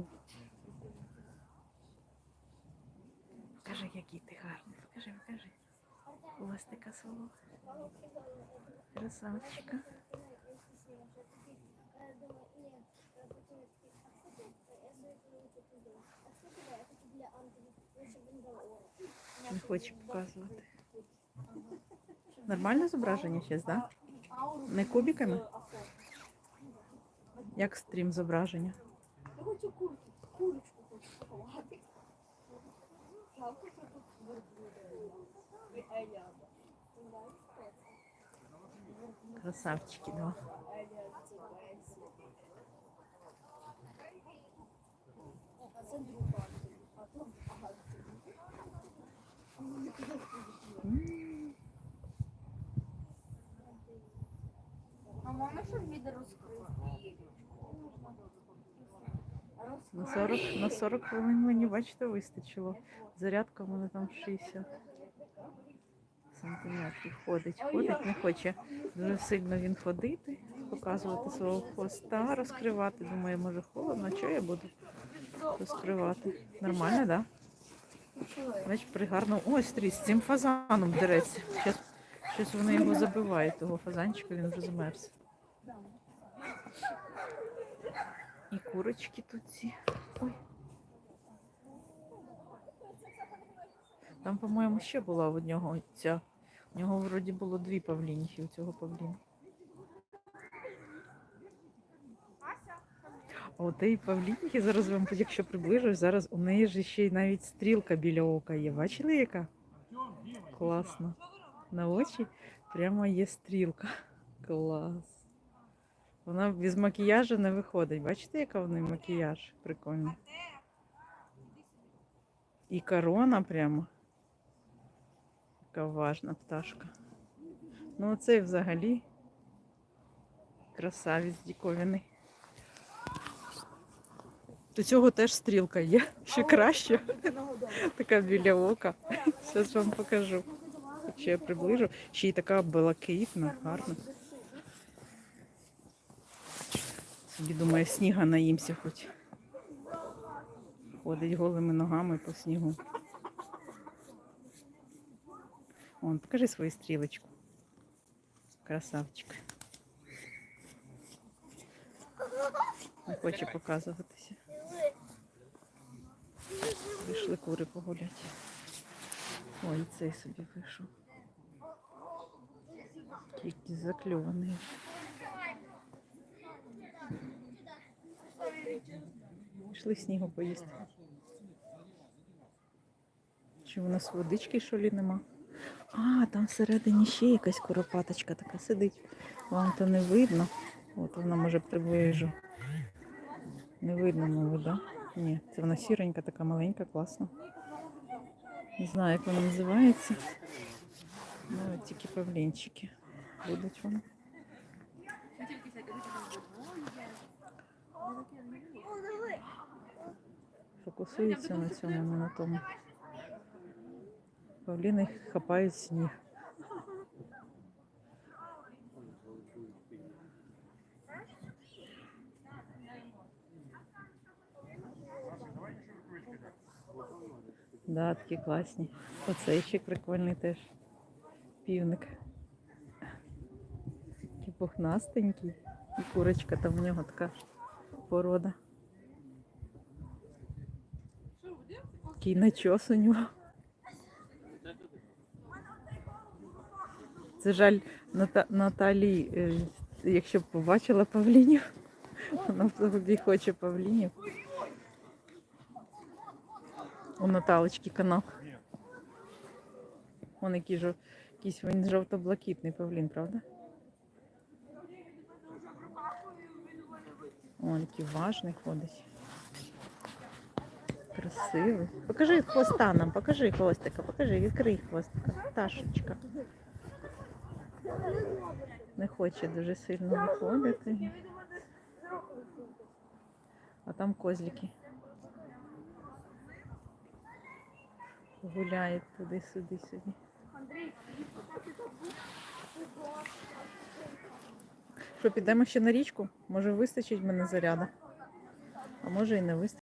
пішов. Покажи, який ти гарний. Покажи, покажи. Хвостика свого. Красавчика. Не хоче показувати. Нормальне зображення зараз, так? Не кубиками? Як стрім зображення? Я хочу курку, курочку хочу поховати. Жалко, що тут верблюди. І Еля. Красавчики, два. Еля це Бесі. А це друга. А то багато. М, А можна, щоб відео розкрити? На 40, на 40 хвилин мені, бачите, вистачило. Зарядка в мене там 60 сантиметрів. Ходить, ходить, не хоче дуже сильно він ходити, показувати свого хвоста, розкривати. Думаю, може холодно, чого я буду розкривати? Нормально, так? Да? Бач, при гарному. Ось стрій, з цим фазаном дереться. Щас, щось вони його забивають, того фазанчика, він вже замерз. І курочки тут ці. Ой. Там, по-моєму, ще була в нього ця. У нього вроді було дві павлінихи у цього павліна. А у тієї зараз вам, якщо приближусь, зараз у неї ж ще й навіть стрілка біля ока є. Бачили яка? Класно. На очі прямо є стрілка. Клас. Вона без макіяжу не виходить. Бачите, яка в неї макіяж? Прикольний. І корона прямо. Яка важна пташка. Ну, оцей взагалі красавець діковіний. До цього теж стрілка є. Ще краще. Така біля ока. Зараз вам покажу. Ще я приближу. Ще й така блакитна, гарна. Собі думаю, сніга наїмся хоч. Ходить голими ногами по снігу. Вон, покажи свою стрілочку. Красавчик. Не хоче показуватися. Вийшли кури погуляти. Ой, цей собі вийшов. Який закльований. Пішли снігу поїсти. Чи у нас водички що лі нема? А, там всередині ще якась куропаточка така сидить. Вам то не видно. От вона може приближу. Не видно, мабуть, да? Ні, це вона сіренька, така маленька, класна. Не знаю, як вона називається. Ну, тільки павлінчики будуть вони. Фокусується на цьому, на тому. Павліни хапають сніг. Да, такі класні. Оцей ще прикольний теж. Півник. Такий пухнастенький. І курочка там в нього така порода. Такий начос у нього. Це жаль Ната... Наталі, е, якщо б побачила павлінів, вона взагалі хоче павлінів. У Наталочки канал. Вон який жов... якийсь він жовто-блакитний павлін, правда? О, який важний ходить. Красивий. Покажи хвоста нам, покажи хвостика, покажи, відкрий хвостика. Пташечка. Не хоче дуже сильно виходити. А там козлики. Гуляють туди-сюди сюди. Що, підемо ще на річку? Може вистачить мене заряду? А може і не вистачить.